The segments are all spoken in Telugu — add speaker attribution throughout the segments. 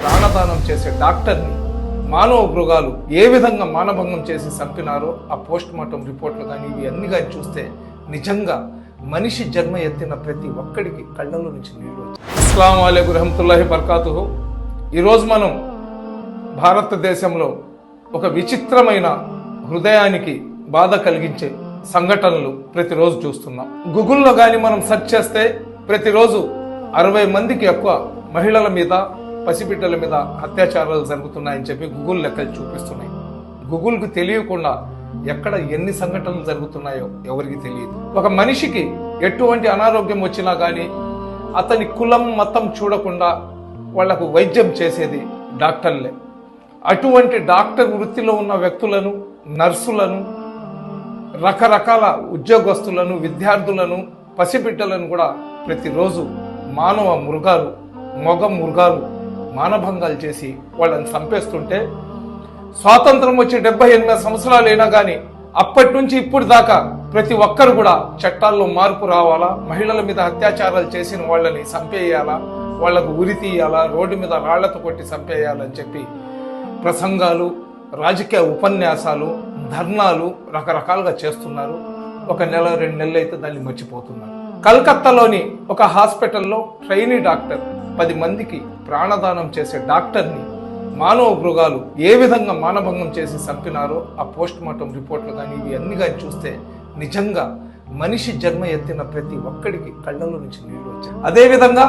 Speaker 1: ప్రాణదానం చేసే డాక్టర్ని మానవ మృగాలు ఏ విధంగా మానభంగం చేసి చంపినారో ఆ పోస్ట్ మార్టం రిపోర్ట్లు కానీ ఇవి అన్ని కానీ చూస్తే నిజంగా మనిషి జన్మ ఎత్తిన ప్రతి ఒక్కడికి కళ్ళలో నుంచి నీళ్ళు అస్లాం అస్సలం రహమతుల్లాహి బర్కాతు ఈరోజు మనం భారతదేశంలో ఒక విచిత్రమైన హృదయానికి బాధ కలిగించే సంఘటనలు ప్రతిరోజు చూస్తున్నాం. గూగుల్లో కానీ మనం సెర్చ్ చేస్తే ప్రతిరోజు అరవై మందికి ఎక్కువ మహిళల మీద పసిబిడ్డల మీద అత్యాచారాలు జరుగుతున్నాయని చెప్పి గూగుల్ లెక్కలు చూపిస్తున్నాయి. గూగుల్కు తెలియకుండా ఎక్కడ ఎన్ని సంఘటనలు జరుగుతున్నాయో ఎవరికి తెలియదు. ఒక మనిషికి ఎటువంటి అనారోగ్యం వచ్చినా కానీ అతని కులం మతం చూడకుండా వాళ్ళకు వైద్యం చేసేది డాక్టర్లే. అటువంటి డాక్టర్ వృత్తిలో ఉన్న వ్యక్తులను నర్సులను రకరకాల ఉద్యోగస్తులను విద్యార్థులను పసిబిడ్డలను కూడా ప్రతిరోజు మానవ మృగాలు మొగ మృగాలు మానభంగాలు చేసి వాళ్ళని చంపేస్తుంటే స్వాతంత్రం వచ్చి డెబ్బై ఎనిమిది సంవత్సరాలు అయినా కానీ అప్పటి నుంచి ఇప్పుడు దాకా ప్రతి ఒక్కరు కూడా చట్టాల్లో మార్పు రావాలా? మహిళల మీద అత్యాచారాలు చేసిన వాళ్ళని చంపేయాలా? వాళ్ళకు ఉరి తీయాలా? రోడ్డు మీద రాళ్ళతో కొట్టి చంపేయాలని చెప్పి ప్రసంగాలు రాజకీయ ఉపన్యాసాలు ధర్నాలు రకరకాలుగా చేస్తున్నారు. ఒక నెల రెండు నెలలు అయితే దాన్ని మర్చిపోతున్నారు. కలకత్తాలోని ఒక హాస్పిటల్లో ట్రైనీ డాక్టర్ పది మందికి ప్రాణదానం చేసే డాక్టర్ని మానవ మృగాలు ఏ విధంగా మానభంగం చేసి చంపినారో ఆ పోస్ట్ మార్టం రిపోర్ట్లు కానీ ఇవి అన్ని కానీ చూస్తే నిజంగా మనిషి జన్మ ఎత్తిన ప్రతి ఒక్కడికి కళ్ళలో నుంచి నీళ్ళు వచ్చాయి. అదేవిధంగా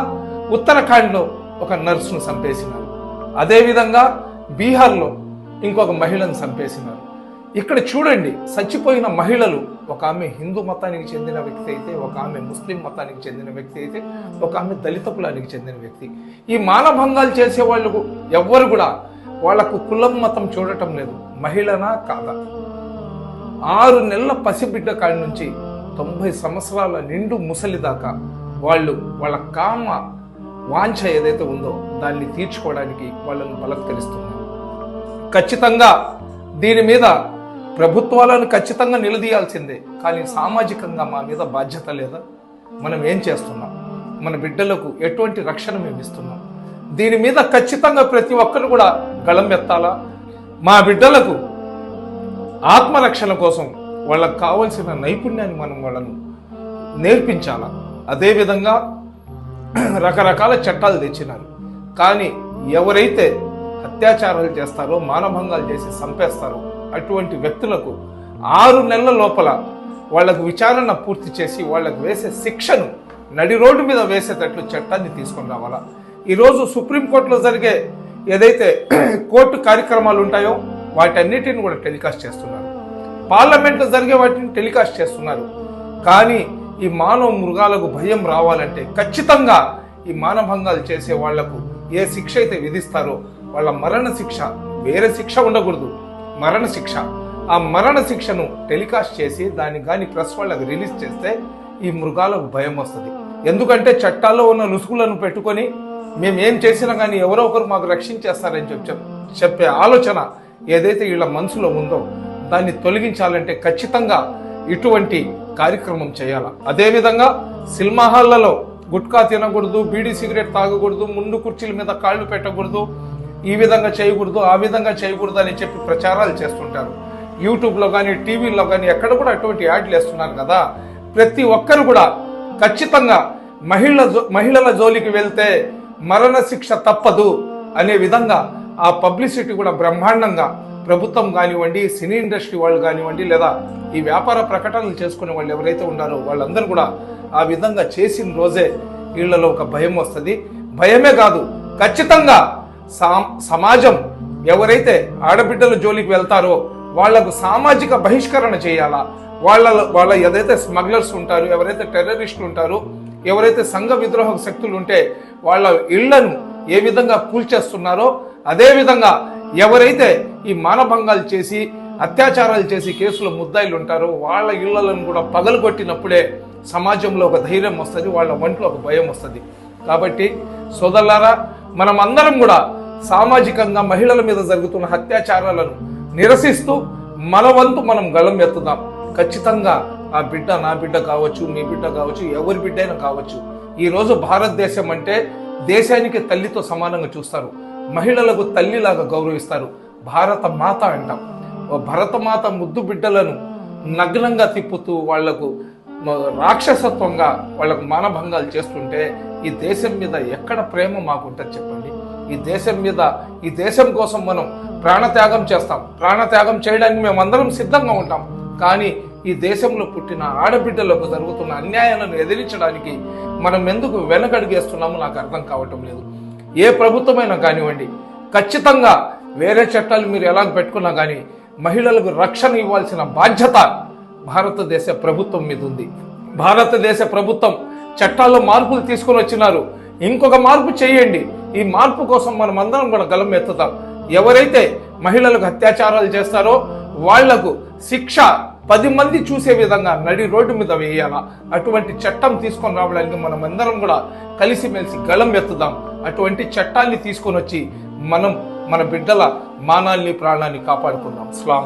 Speaker 1: ఉత్తరాఖండ్లో ఒక నర్సును చంపేసినారు. అదేవిధంగా బీహార్లో ఇంకొక మహిళను చంపేసినారు. ఇక్కడ చూడండి చచ్చిపోయిన మహిళలు ఒక ఆమె హిందూ మతానికి చెందిన వ్యక్తి అయితే ఒక ఆమె ముస్లిం మతానికి చెందిన వ్యక్తి అయితే ఒక ఆమె దళిత కులానికి చెందిన వ్యక్తి. ఈ మానభంగాలు చేసే వాళ్ళు ఎవ్వరు కూడా వాళ్ళకు కులం మతం చూడటం లేదు. మహిళనా కాదా? ఆరు నెలల పసిబిడ్డ కాడి నుంచి తొంభై సంవత్సరాల నిండు ముసలి దాకా వాళ్ళు వాళ్ళ కామ వాంఛ ఏదైతే ఉందో దాన్ని తీర్చుకోవడానికి వాళ్ళను బలత్కరిస్తున్నారు. ఖచ్చితంగా దీని మీద ప్రభుత్వాలను ఖచ్చితంగా నిలదీయాల్సిందే. కానీ సామాజికంగా మా మీద బాధ్యత లేదా? మనం ఏం చేస్తున్నాం? మన బిడ్డలకు ఎటువంటి రక్షణ మేము ఇస్తున్నాం? దీని మీద ఖచ్చితంగా ప్రతి ఒక్కరు కూడా గళం ఎత్తాలా? మా బిడ్డలకు ఆత్మరక్షణ కోసం వాళ్ళకు కావలసిన నైపుణ్యాన్ని మనం వాళ్ళను నేర్పించాలా? అదేవిధంగా రకరకాల చట్టాలు తెచ్చినారు. కానీ ఎవరైతే అత్యాచారాలు చేస్తారో మానభంగాలు చేసి చంపేస్తారో అటువంటి వ్యక్తులకు ఆరు నెలల లోపల వాళ్ళకు విచారణ పూర్తి చేసి వాళ్ళకు వేసే శిక్షను నడి రోడ్డు మీద వేసేటట్లు చట్టాన్ని తీసుకొని రావాలా? ఈరోజు సుప్రీంకోర్టులో జరిగే ఏదైతే కోర్టు కార్యక్రమాలు ఉంటాయో వాటన్నిటిని కూడా టెలికాస్ట్ చేస్తున్నారు. పార్లమెంట్లో జరిగే వాటిని టెలికాస్ట్ చేస్తున్నారు. కానీ ఈ మానవ మృగాలకు భయం రావాలంటే ఖచ్చితంగా ఈ మానభంగాలు చేసే వాళ్ళకు ఏ శిక్ష అయితే విధిస్తారో వాళ్ళ మరణ శిక్ష వేరే శిక్ష ఉండకూడదు. మరణశిక్ష. ఆ మరణశిక్షను టెలికాస్ట్ చేసి దాన్ని కానీ ప్రెస్ వాళ్ళకి రిలీజ్ చేస్తే ఈ మృగాలకు భయం వస్తుంది. ఎందుకంటే చట్టాల్లో ఉన్న లుసుగులను పెట్టుకొని మేము ఏం చేసినా కానీ ఎవరో ఒకరు మాకు రక్షించేస్తారని చెప్పి చెప్పే ఆలోచన ఏదైతే వీళ్ళ మనసులో ఉందో దాన్ని తొలగించాలంటే ఖచ్చితంగా ఇటువంటి కార్యక్రమం చేయాలి. అదేవిధంగా సినిమా హాళ్ళలో గుట్కా తినకూడదు బీడీ సిగరెట్ తాగకూడదు ముందు కుర్చీల మీద కాళ్ళు పెట్టకూడదు ఈ విధంగా చేయకూడదు ఆ విధంగా చేయకూడదు అని చెప్పి ప్రచారాలు చేస్తుంటారు. యూట్యూబ్లో కానీ టీవీలో కానీ ఎక్కడ కూడా అటువంటి యాడ్లు వేస్తున్నారు కదా. ప్రతి ఒక్కరు కూడా ఖచ్చితంగా మహిళ జో- మహిళల జోలికి వెళ్తే మరణ శిక్ష తప్పదు అనే విధంగా ఆ పబ్లిసిటీ కూడా బ్రహ్మాండంగా ప్రభుత్వం కానివ్వండి సినీ ఇండస్ట్రీ వాళ్ళు కానివ్వండి లేదా ఈ వ్యాపార ప్రకటనలు చేసుకునే వాళ్ళు ఎవరైతే ఉన్నారో వాళ్ళందరూ కూడా ఆ విధంగా చేసిన రోజే వీళ్ళలో ఒక భయం వస్తుంది. భయమే కాదు ఖచ్చితంగా సమాజం ఎవరైతే ఆడబిడ్డల జోలికి వెళ్తారో వాళ్ళకు సామాజిక బహిష్కరణ చేయాలా? వాళ్ళ వాళ్ళ ఏదైతే స్మగ్లర్స్ ఉంటారు ఎవరైతే టెర్రరిస్టులు ఉంటారో ఎవరైతే సంఘ విద్రోహ శక్తులు ఉంటే వాళ్ళ ఇళ్ళను ఏ విధంగా కూల్చేస్తున్నారో అదే విధంగా ఎవరైతే ఈ మానభంగాలు చేసి అత్యాచారాలు చేసి కేసులో ముద్దాయిలు ఉంటారో వాళ్ళ ఇళ్ళను కూడా పగలగొట్టినప్పుడే సమాజంలో ఒక ధైర్యం వస్తుంది వాళ్ళ ఒంట్లో ఒక భయం వస్తుంది. కాబట్టి సోదరులారా మనం అందరం కూడా సామాజికంగా మహిళల మీద జరుగుతున్న అత్యాచారాలను నిరసిస్తూ మన వంతు మనం గళం ఎత్తుదాం. ఖచ్చితంగా ఆ బిడ్డ నా బిడ్డ కావచ్చు మీ బిడ్డ కావచ్చు ఎవరి బిడ్డ అయినా కావచ్చు ఈరోజు భారతదేశం అంటే దేశానికి తల్లితో సమానంగా చూస్తారు. మహిళలకు తల్లిలాగా గౌరవిస్తారు. భారత మాత అంటాం. ఓ భరతమాత ముద్దు బిడ్డలను నగ్నంగా తిప్పుతూ వాళ్ళకు రాక్షసత్వంగా వాళ్ళకు మానభంగాలు చేస్తుంటే ఈ దేశం మీద ఎక్కడ ప్రేమ మాకుంటుంది చెప్పండి? ఈ దేశం మీద ఈ దేశం కోసం మనం ప్రాణత్యాగం చేస్తాం. ప్రాణత్యాగం చేయడానికి మేము అందరం సిద్ధంగా ఉంటాం. కానీ ఈ దేశంలో పుట్టిన ఆడబిడ్డలకు జరుగుతున్న అన్యాయాలను ఎదిరించడానికి మనం ఎందుకు వెనకడుగేస్తున్నామో నాకు అర్థం కావటం లేదు. ఏ ప్రభుత్వమైనా కానివ్వండి ఖచ్చితంగా వేరే చట్టాలు మీరు ఎలా పెట్టుకున్నా కానీ మహిళలకు రక్షణ ఇవ్వాల్సిన బాధ్యత భారతదేశ ప్రభుత్వం మీద ఉంది. భారతదేశ ప్రభుత్వం చట్టాల్లో మార్పులు తీసుకొని వచ్చినారు. ఇంకొక మార్పు చేయండి. ఈ మార్పు కోసం మనం అందరం కూడా గలం ఎత్తుతాం. ఎవరైతే మహిళలకు అత్యాచారాలు చేస్తారో వాళ్ళకు శిక్ష పది మంది చూసే విధంగా నడి రోడ్డు మీద వేయాలా? అటువంటి చట్టం తీసుకొని రావడానికి మనం అందరం కూడా కలిసిమెలిసి గలం ఎత్తుదాం. అటువంటి చట్టాన్ని తీసుకొని వచ్చి మనం మన బిడ్డల మానాల్ని ప్రాణాన్ని కాపాడుకుందాం. స్లాం